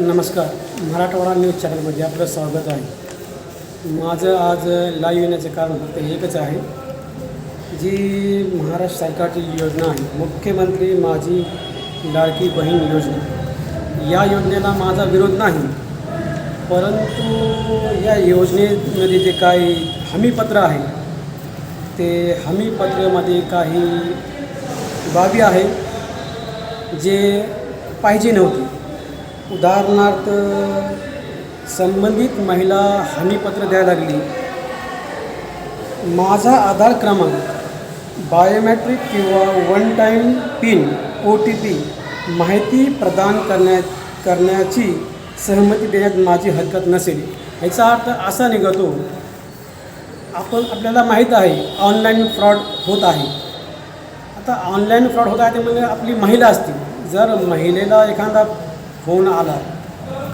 नमस्कार. मराठवाडा न्यूज चॅनलमध्ये आपलं स्वागत आहे. माझं आज लाईव्ह येण्याचं कारण फक्त एकच आहे. जी महाराष्ट्र सरकारची योजना आहे मुख्यमंत्री माझी लाडकी बहीण योजना. या योजनेला माझा विरोध नाही. परंतु या योजनेमध्ये जे काही हमीपत्र आहे ते हमीपत्रामध्ये काही बाबी आहे जे पाहिजे नव्हती. उदाहरणार्थ संबंधित महिला हमीपत्र द्यायला लागली. माझा आधार क्रमांक बायोमॅट्रिक किंवा one time pin O T P माहिती प्रदान करण्या करण्याची सहमती देण्यात माझी हरकत नसेल. ह्याचा अर्थ असा निघतो आपण आपल्याला माहीत आहे ऑनलाईन फ्रॉड होत आहे. आता ऑनलाईन फ्रॉड होत आहे ते म्हणजे आपली महिला असते. जर महिलेला एखादा फोन आला.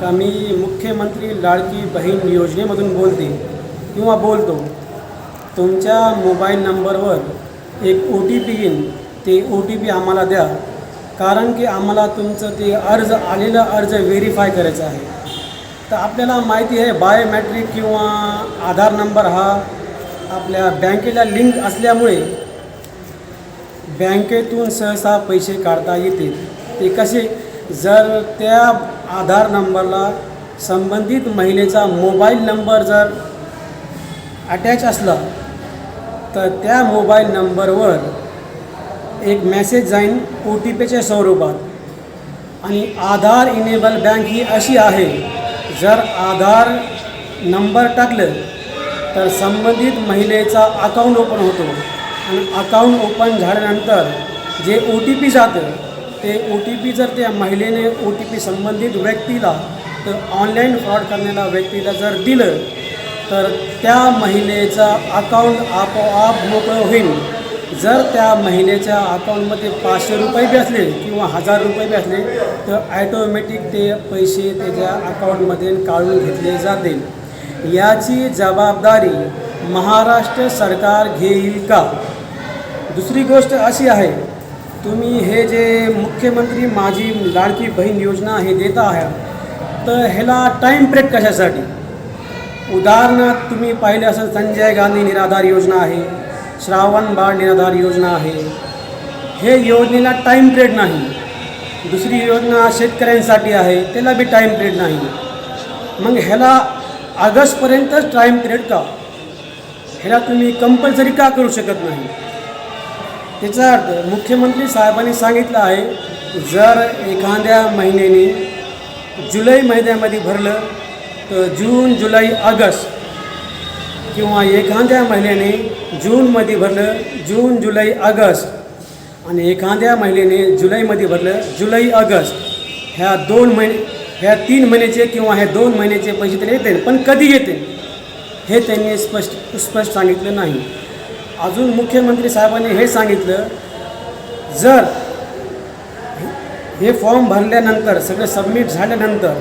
का मी मुख्यमंत्री लाडकी बहीण योजनेमधून बोलते किंवा बोलतो. तुमच्या मोबाईल नंबरवर एक ओ टी पी येईन ते ओ टी पी आम्हाला द्या. कारण की आम्हाला तुमचं ते अर्ज आलेलं अर्ज व्हेरीफाय करायचं आहे. तर आपल्याला माहिती आहे बायोमॅट्रिक किंवा आधार नंबर हा आपल्या बँकेला लिंक असल्यामुळे बँकेतून सहसा पैसे काढता येतील. ते कसे जर त्या आधार नंबरला संबंधित महिलेचा मोबाईल नंबर जर अटॅच असला तर त्या मोबाईल नंबरवर एक मेसेज जाईन ओ टी पीच्या स्वरूपात. आणि आधार इनेबल बँक ही अशी आहे जर आधार नंबर टाकलं तर संबंधित महिलेचा अकाउंट ओपन होतो. आणि अकाउंट ओपन झाल्यानंतर जे ओ टी पी जातं ते ओ टी पी जर त्या महिलेने ओ टी पी संबंधित व्यक्तीला तर ऑनलाईन फ्रॉड करणाऱ्या व्यक्तीला जर दिलं तर त्या महिलेचा अकाउंट आपोआप मोकळं होईल. जर त्या महिलेच्या अकाउंटमध्ये पाचशे रुपये बी असले किंवा हजार रुपये बी असले तर ॲटोमॅटिक ते पैसे त्याच्या अकाउंटमध्ये काढून घेतले जातील याची जबाबदारी महाराष्ट्र सरकार घेईल का? दुसरी गोष्ट अशी आहे तुम्ही हे जे मुख्यमंत्री माझी लाडकी बहीण योजना हे देत आहात तर ह्याला टाईम ब्रेक कशासाठी? उदाहरणार्थ तुम्ही पाहिले असेल संजय गांधी निराधार योजना आहे श्रावण बाळ निराधार योजना आहे. हे योजनेला टाईम पिरियड नाही. दुसरी योजना शेतकऱ्यांसाठी आहे त्याला बी टाईम पिरियड नाही. मग ह्याला ऑगस्टपर्यंतच टाईम पिरियड का? ह्याला तुम्ही कंपल्सरी का करू शकत नाही? त्याचा अर्थ मुख्यमंत्री साहेबांनी सांगितलं आहे जर एखाद्या महिन्याने जुलै महिन्यामध्ये भरलं तर जून जुलै ऑगस्ट किंवा एखाद्या महिन्याने जूनमध्ये भरलं जून जुलै ऑगस्ट आणि एखाद्या महिन्याने जुलैमध्ये भरलं जुलै ऑगस्ट ह्या दोन महिने ह्या तीन महिन्याचे किंवा ह्या दोन महिन्याचे पैसे तरी येते पण कधी येते हे त्यांनी स्पष्ट स्पष्ट सांगितलं नाही. अजून मुख्यमंत्री साहेबांनी हे सांगितलं जर हे फॉर्म भरल्यानंतर सगळं सबमिट झाल्यानंतर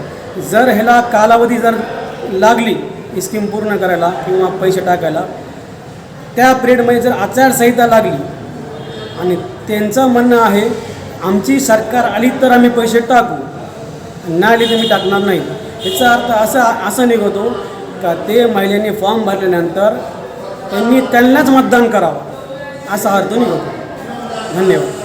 जर ह्याला कालावधी जर लागली स्कीम पूर्ण करायला किंवा पैसे टाकायला त्या पिरियडमध्ये जर आचारसंहिता लागली आणि त्यांचं म्हणणं आहे आमची सरकार आली तर आम्ही पैसे टाकू. नाही आली तर मी टाकणार नाही. याचा अर्थ असा असं निघतो का ते महिलेने फॉर्म भरल्यानंतर त्यांनी त्यांनाच मतदान करावं असा अर्थ निघतो. धन्यवाद.